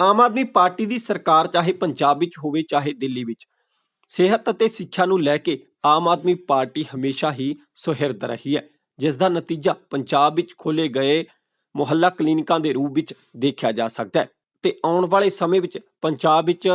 Aam Aadmi party ਦੀ ਸਰਕਾਰ ਚਾਹੇ ਪੰਜਾਬ ਵਿੱਚ ਹੋਵੇ, ਚਾਹੇ ਦਿੱਲੀ ਵਿੱਚ, ਸਿਹਤ ਅਤੇ ਸਿੱਖਿਆ ਨੂੰ ਲੈ ਕੇ ਆਮ ਆਦਮੀ ਪਾਰਟੀ ਹਮੇਸ਼ਾ ਹੀ ਸੁਹਿਰਦ ਰਹੀ ਹੈ, ਜਿਸ ਦਾ ਨਤੀਜਾ ਪੰਜਾਬ ਵਿੱਚ ਖੋਲੇ ਗਏ ਮੁਹੱਲਾ ਕਲੀਨਿਕਾਂ ਦੇ ਰੂਪ ਵਿੱਚ ਦੇਖਿਆ ਜਾ ਸਕਦਾ ਹੈ ਤੇ ਆਉਣ ਵਾਲੇ ਸਮੇਂ ਵਿੱਚ ਪੰਜਾਬ ਵਿੱਚ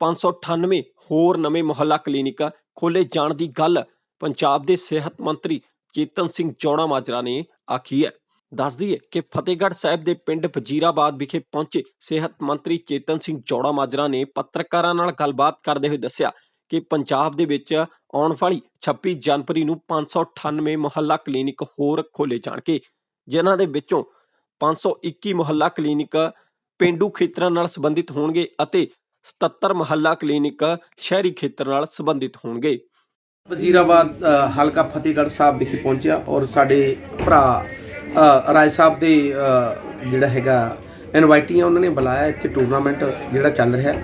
598 ਹੋਰ ਨਵੇਂ ਮੁਹੱਲਾ ਕਲੀਨਿਕ ਖੋਲੇ ਜਾਣ ਦੀ ਗੱਲ ਪੰਜਾਬ ਦੇ ਸਿਹਤ ਮੰਤਰੀ ਚੇਤਨ ਸਿੰਘ ਚੌੜਾ ਮਾਜਰਾ ਨੇ ਆਖੀ ਹੈ। ਦੱਸ ਦਈਏ ਕਿ ਫਤਿਹਗੜ੍ਹ ਸਾਹਿਬ ਦੇ ਪਿੰਡ ਵਜੀਰਾਬਾਦ ਵਿਖੇ ਪਹੁੰਚੇ ਸਿਹਤ ਮੰਤਰੀ ਚੇਤਨ ਸਿੰਘ ਚੌੜਾ ਮਾਜਰਾ ਨੇ ਪੱਤਰਕਾਰਾਂ ਨਾਲ ਗੱਲਬਾਤ ਕਰਦੇ ਹੋਏ ਦੱਸਿਆ ਕਿ ਪੰਜਾਬ ਦੇ ਵਿੱਚ ਆਉਣ ਵਾਲੀ 26 ਜਨਵਰੀ ਨੂੰ 598 ਮੁਹੱਲਾ ਕਲੀਨਿਕ ਹੋਰ ਖੋਲੇ ਜਾਣਗੇ, ਜਿਨ੍ਹਾਂ ਦੇ ਵਿੱਚੋਂ 521 ਮੁਹੱਲਾ ਕਲੀਨਿਕ ਪਿੰਡੂ ਖੇਤਰਾਂ ਨਾਲ ਸੰਬੰਧਿਤ ਹੋਣਗੇ ਅਤੇ 77 ਮੁਹੱਲਾ ਕਲੀਨਿਕ ਸ਼ਹਿਰੀ ਖੇਤਰ ਨਾਲ ਸੰਬੰਧਿਤ ਹੋਣਗੇ। ਵਜ਼ੀਰਾਬਾਦ ਹਲਕਾ ਫਤਿਹਗੜ੍ਹ ਸਾਹਿਬ ਵਿਖੇ ਪਹੁੰਚਿਆ ਔਰ ਸਾਡੇ ਭਰਾ ਰਾਜ ਸਾਹਿਬ ਦੇ ਜਿਹੜਾ ਹੈਗਾ, ਇਨਵਾਈਟੀਆਂ ਉਹਨਾਂ ਨੇ ਬੁਲਾਇਆ ਇੱਥੇ ਟੂਰਨਾਮੈਂਟ ਜਿਹੜਾ ਚੱਲ ਰਿਹਾ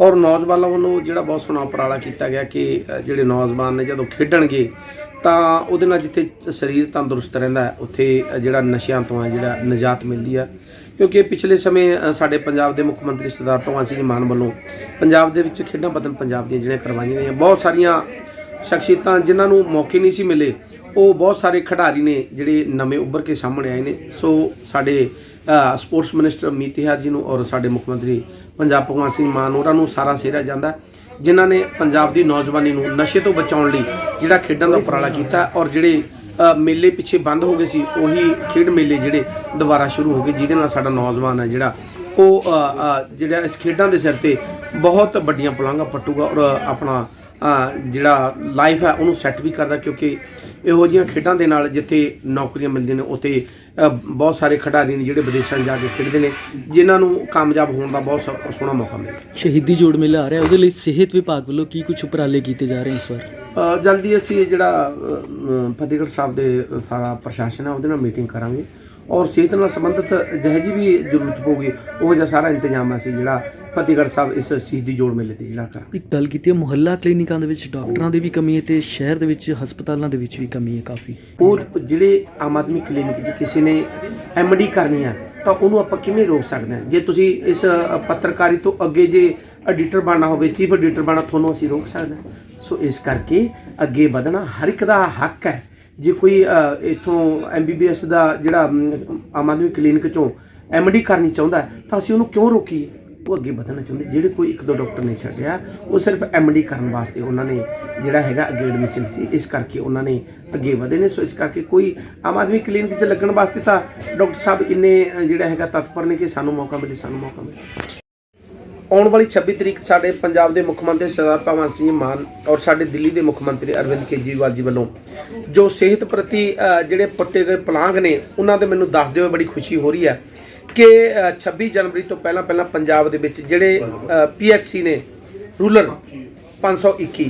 ਔਰ ਨੌਜਵਾਨਾਂ ਵੱਲੋਂ ਜਿਹੜਾ ਬਹੁਤ ਸੋਹਣਾ ਉਪਰਾਲਾ ਕੀਤਾ ਗਿਆ ਕਿ ਜਿਹੜੇ ਨੌਜਵਾਨ ਨੇ ਜਦੋਂ ਖੇਡਣਗੇ, ਤਾਂ ਉਹਦੇ ਨਾਲ ਜਿੱਥੇ ਸਰੀਰ ਤੰਦਰੁਸਤ ਰਹਿੰਦਾ ਉੱਥੇ ਜਿਹੜਾ ਨਸ਼ਿਆਂ ਤੋਂ ਹੈ, ਜਿਹੜਾ ਨਜਾਤ ਮਿਲਦੀ ਹੈ। ਕਿਉਂਕਿ ਪਿਛਲੇ ਸਮੇਂ ਸਾਡੇ ਪੰਜਾਬ ਦੇ ਮੁੱਖ ਮੰਤਰੀ ਸਰਦਾਰ ਭਗਵੰਤ ਸਿੰਘ ਮਾਨ ਵੱਲੋਂ ਪੰਜਾਬ ਦੇ ਵਿੱਚ ਖੇਡਾਂ ਬਦਨ ਪੰਜਾਬ ਦੀਆਂ ਜਿਹੜੀਆਂ ਕਰਵਾਈਆਂ ਗਈਆਂ, ਬਹੁਤ ਸਾਰੀਆਂ ਸ਼ਖਸੀਅਤਾਂ ਜਿਨ੍ਹਾਂ ਨੂੰ ਮੌਕੇ ਨਹੀਂ ਸੀ ਮਿਲੇ ਉਹ ਬਹੁਤ ਸਾਰੇ ਖਿਡਾਰੀ ਨੇ ਜਿਹੜੇ ਨਵੇਂ ਉੱਭਰ ਕੇ ਸਾਹਮਣੇ ਆਏ ਨੇ। ਸੋ ਸਾਡੇ ਸਪੋਰਟਸ ਮਿਨਿਸਟਰ ਮੀਤਿਹਾਰ ਜੀ ਨੂੰ ਔਰ ਸਾਡੇ ਮੁੱਖ ਮੰਤਰੀ ਪੰਜਾਬ ਭਗਵੰਤ ਸਿੰਘ ਮਾਨ ਉਹਨਾਂ ਨੂੰ ਸਾਰਾ ਸਿਹਰਾ ਜਾਂਦਾ ਜਿਨ੍ਹਾਂ ਨੇ ਪੰਜਾਬ ਦੀ ਨੌਜਵਾਨੀ ਨੂੰ ਨਸ਼ੇ ਤੋਂ ਬਚਾਉਣ ਲਈ ਜਿਹੜਾ ਖੇਡਾਂ ਦਾ ਉਪਰਾਲਾ ਕੀਤਾ ਔਰ ਜਿਹੜੇ ਮੇਲੇ ਪਿੱਛੇ ਬੰਦ ਹੋ ਗਏ ਸੀ, ਉਹੀ ਖੇਡ ਮੇਲੇ ਜਿਹੜੇ ਦੁਬਾਰਾ ਸ਼ੁਰੂ ਹੋ ਗਏ, ਜਿਹਦੇ ਨਾਲ ਸਾਡਾ ਨੌਜਵਾਨ ਹੈ ਜਿਹੜਾ, ਉਹ ਜਿਹੜਾ ਇਸ ਖੇਡਾਂ ਦੇ ਸਿਰ ਤੇ ਬਹੁਤ ਵੱਡੀਆਂ ਪਲਾਂਘਾਂ ਪੱਟੂਗਾ ਔਰ ਆਪਣਾ ਜਿਹੜਾ ਲਾਈਫ ਹੈ ਉਹਨੂੰ ਸੈੱਟ ਵੀ ਕਰਦਾ ਕਿਉਂਕਿ ਇਹੋ ਜਿਹੀਆਂ ਖੇਡਾਂ ਦੇ ਨਾਲ ਜਿੱਥੇ ਨੌਕਰੀਆਂ ਮਿਲਦੀਆਂ ਨੇ ਉੱਥੇ ਬਹੁਤ ਸਾਰੇ ਖਿਡਾਰੀ ਨੇ ਜਿਹੜੇ ਵਿਦੇਸ਼ਾਂ ਜਾ ਕੇ ਖੇਡਦੇ ਨੇ ਜਿਨ੍ਹਾਂ ਨੂੰ ਕਾਮਯਾਬ ਹੋਣ ਦਾ ਬਹੁਤ ਸੋਹਣਾ ਮੌਕਾ ਮਿਲਦਾ ਸ਼ਹੀਦੀ ਜੋੜ ਮੇਲਾ ਆ ਰਿਹਾ ਉਹਦੇ ਲਈ ਸਿਹਤ ਵਿਭਾਗ ਵੱਲੋਂ ਕੀ ਕੁਝ ਉਪਰਾਲੇ ਕੀਤੇ ਜਾ ਰਹੇ ਇਸ ਵਾਰ? ਜਲਦੀ ਅਸੀਂ ਜਿਹੜਾ ਫਤਿਹਗੜ੍ਹ ਸਾਹਿਬ ਦੇ ਸਾਰਾ ਪ੍ਰਸ਼ਾਸਨ ਹੈ ਉਹਦੇ ਨਾਲ ਮੀਟਿੰਗ ਕਰਾਂਗੇ। ਔਰ ਸਿਹਤ ਨਾਲ ਸੰਬੰਧਿਤ ਜਿਹੋ ਜਿਹੀ ਵੀ ਜ਼ਰੂਰਤ ਪਊਗੀ ਉਹ ਜਿਹਾ ਸਾਰਾ ਇੰਤਜ਼ਾਮ ਅਸੀਂ ਜਿਹੜਾ ਫਤਿਹਗੜ੍ਹ ਸਾਹਿਬ ਇਸ ਸ਼ਹੀਦੀ ਜੋੜ ਮੇਲੇ ਤੇ ਜਿਹੜਾ ਕਰਾਂਗੇ ਇੱਕ ਗੱਲ ਕੀਤੀ ਹੈ ਮੁਹੱਲਾ ਕਲੀਨਿਕਾਂ ਦੇ ਵਿੱਚ ਡਾਕਟਰਾਂ ਦੀ ਵੀ ਕਮੀ ਹੈ ਤੇ ਸ਼ਹਿਰ ਦੇ ਵਿੱਚ ਹਸਪਤਾਲਾਂ ਦੇ ਵਿੱਚ ਵੀ ਕਮੀ ਹੈ ਕਾਫੀ। ਉਹ ਜਿਹੜੇ ਆਮ ਆਦਮੀ ਕਲੀਨਿਕ 'ਚ ਕਿਸੇ ਨੇ ਐਮਡੀ ਕਰਨੀ ਆ ਤਾਂ ਉਹਨੂੰ ਆਪਾਂ ਕਿਵੇਂ ਰੋਕ ਸਕਦੇ ਹਾਂ? ਜੇ ਤੁਸੀਂ ਇਸ ਪੱਤਰਕਾਰੀ ਤੋਂ ਅੱਗੇ ਜੇ ਐਡੀਟਰ ਬਣਨਾ ਹੋਵੇ ਚੀਫ ਐਡੀਟਰ ਬਣਨਾ ਤੁਹਾਨੂੰ ਅਸੀਂ ਰੋਕ ਸਕਦੇ ਹਾਂ। ਸੋ ਇਸ ਕਰਕੇ ਅੱਗੇ ਵਧਣਾ ਹਰ ਇੱਕ ਦਾ ਹੱਕ ਹੈ। ਜੇ ਕੋਈ ਇੱਥੋਂ ਐਮਬੀਬੀਐਸ ਦਾ ਜਿਹੜਾ ਆਮ ਆਦਮੀ ਕਲੀਨਿਕ ਚੋਂ ਐਮਡੀ ਕਰਨੀ ਚਾਹੁੰਦਾ ਤਾਂ ਅਸੀਂ ਉਹਨੂੰ ਕਿਉਂ ਰੋਕੀਏ? ਉਹ ਅੱਗੇ ਵਧਣਾ ਚਾਹੁੰਦੇ। ਜਿਹੜੇ ਕੋਈ ਇੱਕ ਦੋ ਡਾਕਟਰ ਨੇ ਛੱਡਿਆ, ਉਹ ਸਿਰਫ ਐਮਡੀ ਕਰਨ ਵਾਸਤੇ ਉਹਨਾਂ ਨੇ ਜਿਹੜਾ ਹੈਗਾ ਅੱਗੇ ਐਡਮਿਸ਼ਨ ਸੀ। ਇਸ ਕਰਕੇ ਉਹਨਾਂ ਨੇ ਅੱਗੇ ਵਧੇ ਨੇ। ਸੋ ਇਸ ਕਰਕੇ ਕੋਈ ਆਮ ਆਦਮੀ ਕਲੀਨਿਕ 'ਚ ਲੱਗਣ ਵਾਸਤੇ ਤਾਂ ਡਾਕਟਰ ਸਾਹਿਬ ਇੰਨੇ ਜਿਹੜਾ ਹੈਗਾ ਤਤਪਰ ਨੇ ਕਿ ਸਾਨੂੰ ਮੌਕਾ ਮਿਲੇ, ਸਾਨੂੰ ਮੌਕਾ ਮਿਲੇ। ਆਉਣ ਵਾਲੀ 26 ਤਰੀਕ ਸਾਡੇ ਪੰਜਾਬ ਦੇ ਮੁੱਖ ਮੰਤਰੀ ਸਰਦਾਰ ਭਗਵੰਤ ਸਿੰਘ ਮਾਨ ਔਰ ਸਾਡੇ ਦਿੱਲੀ ਦੇ ਮੁੱਖ ਮੰਤਰੀ ਅਰਵਿੰਦ ਕੇਜਰੀਵਾਲ ਜੀ ਵੱਲੋਂ ਜੋ ਸਿਹਤ ਪ੍ਰਤੀ ਜਿਹੜੇ ਪੁੱਟੇ ਗਏ ਪਲਾਂਗ ਨੇ, ਉਹਨਾਂ ਦੇ ਮੈਨੂੰ ਦੱਸਦੇ ਹੋਏ ਬੜੀ ਖੁਸ਼ੀ ਹੋ ਰਹੀ ਹੈ। ਕਿ ਅ, 26 ਜਨਵਰੀ ਤੋਂ ਪਹਿਲਾਂ ਪਹਿਲਾਂ ਪੰਜਾਬ ਦੇ ਵਿੱਚ ਜਿਹੜੇ ਪੀਐਚਸੀ ਨੇ ਰੂਰਲ 521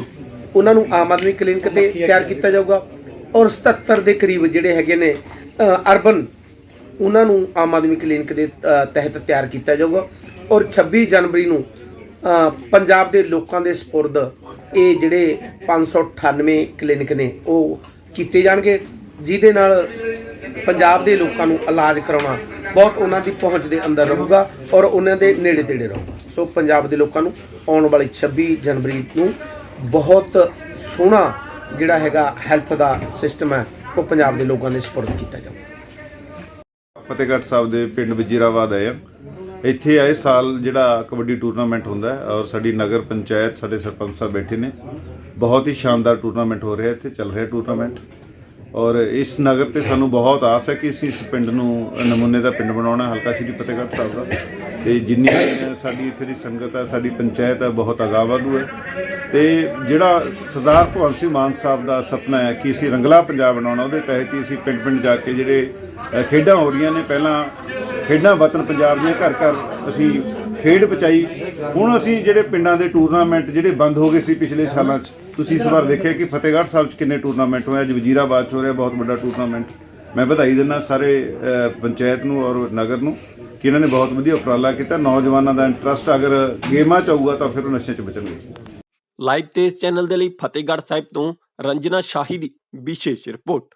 ਉਹਨਾਂ ਨੂੰ ਆਮ ਆਦਮੀ ਕਲੀਨਿਕ ਤੇ ਤਿਆਰ ਕੀਤਾ ਜਾਊਗਾ ਔਰ 77 ਦੇ ਕਰੀਬ ਜਿਹੜੇ ਹੈਗੇ ਨੇ ਅਰਬਨ ਉਹਨਾਂ ਨੂੰ ਆਮ ਆਦਮੀ ਕਲੀਨਿਕ ਦੇ ਤਹਿਤ ਤਿਆਰ ਕੀਤਾ ਜਾਊਗਾ ਔਰ 26 ਜਨਵਰੀ ਨੂੰ ਪੰਜਾਬ ਦੇ ਲੋਕਾਂ ਦੇ ਸਪੁਰਦ ਇਹ ਜਿਹੜੇ 598 ਕਲੀਨਿਕ ਨੇ ਉਹ ਕੀਤੇ ਜਾਣਗੇ ਜਿਹਦੇ ਨਾਲ ਪੰਜਾਬ ਦੇ ਲੋਕਾਂ ਨੂੰ ਇਲਾਜ ਕਰਾਉਣਾ ਬਹੁਤ ਉਹਨਾਂ ਦੀ ਪਹੁੰਚ ਦੇ ਅੰਦਰ ਰਹੂਗਾ ਔਰ ਉਹਨਾਂ ਦੇ ਨੇੜੇ ਤੇੜੇ ਰਹੂਗਾ। ਸੋ ਪੰਜਾਬ ਦੇ ਲੋਕਾਂ ਨੂੰ ਆਉਣ ਵਾਲੀ 26 ਜਨਵਰੀ ਨੂੰ ਬਹੁਤ ਸੋਹਣਾ ਜਿਹੜਾ ਹੈਗਾ ਹੈਲਥ ਦਾ ਸਿਸਟਮ ਹੈ, ਉਹ ਪੰਜਾਬ ਦੇ ਲੋਕਾਂ ਦੇ ਸਪੁਰਦ ਕੀਤਾ ਜਾਊਗਾ। ਫਤਿਹਗੜ੍ਹ ਸਾਹਿਬ ਦੇ ਪਿੰਡ ਵਜੀਰਾਬਾਦ ਆਏ ਆ ਇੱਥੇ ਆਏ ਸਾਲ ਜਿਹੜਾ ਕਬੱਡੀ ਟੂਰਨਾਮੈਂਟ ਹੁੰਦਾ ਹੈ ਔਰ ਸਾਡੀ ਨਗਰ ਪੰਚਾਇਤ ਸਾਡੇ ਸਰਪੰਚ ਸਾਹਿਬ ਬੈਠੇ ਨੇ। ਬਹੁਤ ਹੀ ਸ਼ਾਨਦਾਰ ਟੂਰਨਾਮੈਂਟ ਹੋ ਰਿਹਾ ਇੱਥੇ ਚੱਲ ਰਿਹਾ ਟੂਰਨਾਮੈਂਟ। ਔਰ ਇਸ ਨਗਰ ਤੇ ਸਾਨੂੰ ਬਹੁਤ ਆਸ ਹੈ ਕਿ ਅਸੀਂ ਇਸ ਪਿੰਡ ਨੂੰ ਨਮੂਨੇ ਦਾ ਪਿੰਡ ਬਣਾਉਣਾ ਹਲਕਾ ਸ਼੍ਰੀ ਫਤਿਹਗੜ੍ਹ ਸਾਹਿਬ ਦਾ। ਤੇ ਜਿੰਨੀ ਸਾਡੀ ਇੱਥੇ ਦੀ ਸੰਗਤ ਹੈ, ਸਾਡੀ ਪੰਚਾਇਤ ਹੈ, ਬਹੁਤ ਅਗਾਵਾਧੂ ਹੈ। ਤੇ ਜਿਹੜਾ ਸਰਦਾਰ ਭਗਵੰਤ ਸਿੰਘ ਮਾਨ ਸਾਹਿਬ ਦਾ ਸੁਪਨਾ ਹੈ ਕਿ ਅਸੀਂ ਰੰਗਲਾ ਪੰਜਾਬ ਬਣਾਉਣਾ, ਉਹਦੇ ਤਹਿਤ ਹੀ ਅਸੀਂ ਪਿੰਡ ਪਿੰਡ ਜਾ ਕੇ ਜਿਹੜੇ ਖੇਡਾਂ ਹੋ ਰਹੀਆਂ ਨੇ, ਪਹਿਲਾਂ ਖੇਡਾਂ ਵਤਨ ਪੰਜਾਬ ਦੀਆਂ ਘਰ ਘਰ ਅਸੀਂ ਖੇਡ ਪਚਾਈ ਹੁਣ ਅਸੀਂ ਜਿਹੜੇ ਪਿੰਡਾਂ ਦੇ ਟੂਰਨਾਮੈਂਟ ਜਿਹੜੇ ਬੰਦ ਹੋ ਗਏ ਸੀ ਪਿਛਲੇ ਸਾਲਾਂ 'ਚ ਤੁਸੀਂ ਇਸ ਵਾਰ ਦੇਖਿਆ ਕਿ ਫਤਿਹਗੜ੍ਹ ਸਾਹਿਬ 'ਚ ਕਿੰਨੇ ਟੂਰਨਾਮੈਂਟ ਹੋਏ ਅੱਜ ਵਜੀਰਾਬਾਦ 'ਚ ਹੋ ਰਿਹਾ, ਬਹੁਤ ਵੱਡਾ ਟੂਰਨਾਮੈਂਟ ਮੈਂ ਵਧਾਈ ਦਿੰਦਾ ਸਾਰੇ ਪੰਚਾਇਤ ਨੂੰ ਔਰ ਨਗਰ ਨੂੰ ਕਿ ਇਹਨਾਂ ਨੇ ਬਹੁਤ ਵਧੀਆ ਉਪਰਾਲਾ ਕੀਤਾ। ਨੌਜਵਾਨਾਂ ਦਾ ਇੰਟਰਸਟ ਅਗਰ ਗੇਮਾਂ 'ਚ ਆਊਗਾ ਤਾਂ ਫਿਰ ਉਹ ਨਸ਼ੇ 'ਚ ਬਚਣਗੇ। ਲਾਈਵ ਤੇਜ਼ ਚੈਨਲ ਦੇ ਲਈ ਫਤਿਹਗੜ੍ਹ ਸਾਹਿਬ ਤੋਂ ਰੰਜਨਾ ਸ਼ਾਹੀ ਦੀ ਵਿਸ਼ੇਸ਼ ਰਿਪੋਰਟ।